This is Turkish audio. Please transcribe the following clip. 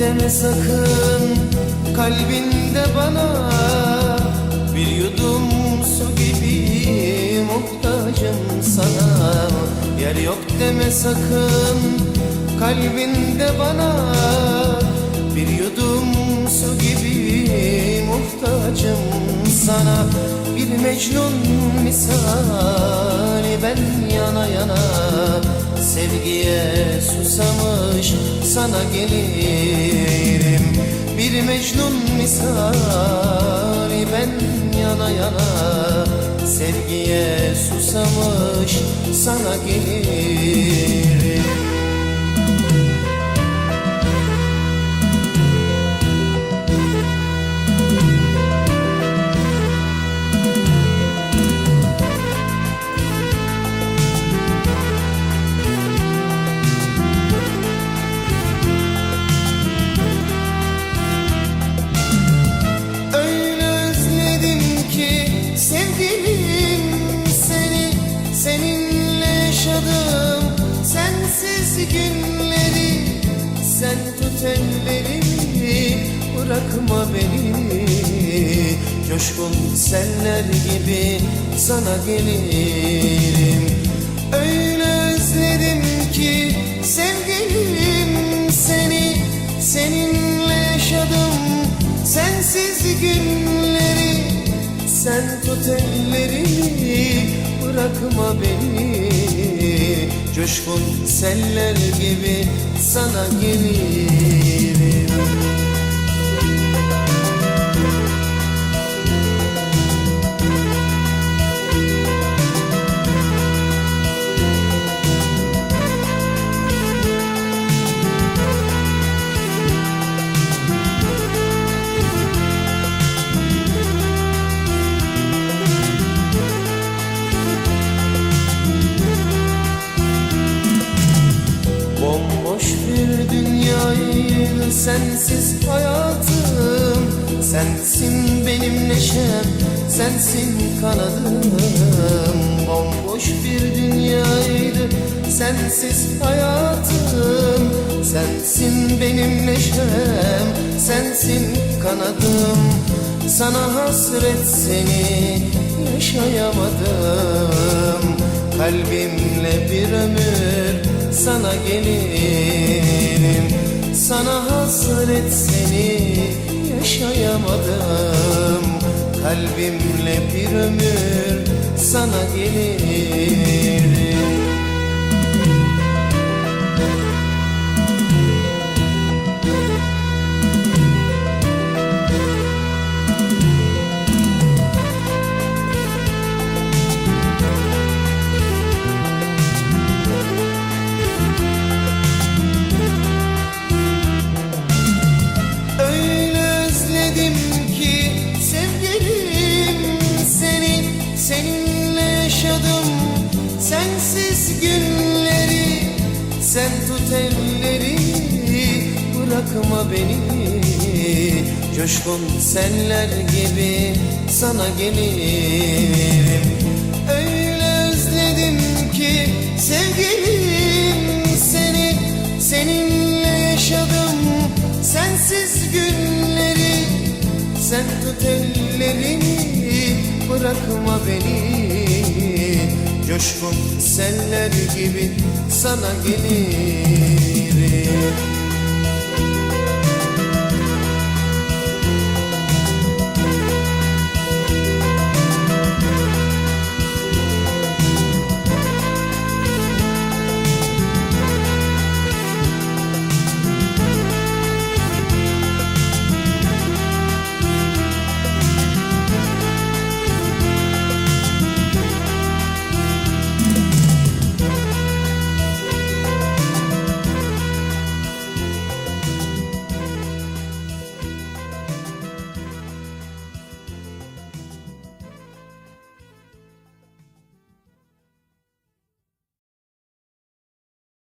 deme sakın kalbinde bana Bir yudum su gibi muhtacım sana. Yer yok deme sakın kalbinde bana Bir yudum su gibi muhtacım sana. Bir Mecnun misali ben yana yana Sevgiye susamış sana gelirim. Bir Mecnun misali ben yana yana. Sevgiye susamış sana gelirim Sen tut ellerimi bırakma beni. Coşkun seller gibi sana gelirim. Öyle özledim ki sevgilim seni Seninle yaşadım sensiz günleri. Sen tut ellerimi bırakma beni Coşkun seller gibi sana gelirim sensiz hayatım. Sensin benim neşem, sensin kanadım. Bomboş bir dünyaydı sensiz hayatım. Sensin benim neşem, sensin kanadım. Sana hasret seni yaşayamadım. Kalbimle bir ömür sana gelirim Sana hasret seni yaşayamadım. Kalbimle bir ömür sana gelirim günleri Sen tut ellerimi bırakma beni. Coşkun seller gibi sana gelirim. Öyle özledim ki sevgilim seni Seninle yaşadım sensiz günleri. Sen tut ellerimi bırakma beni Coşkun seller gibi sana gelirim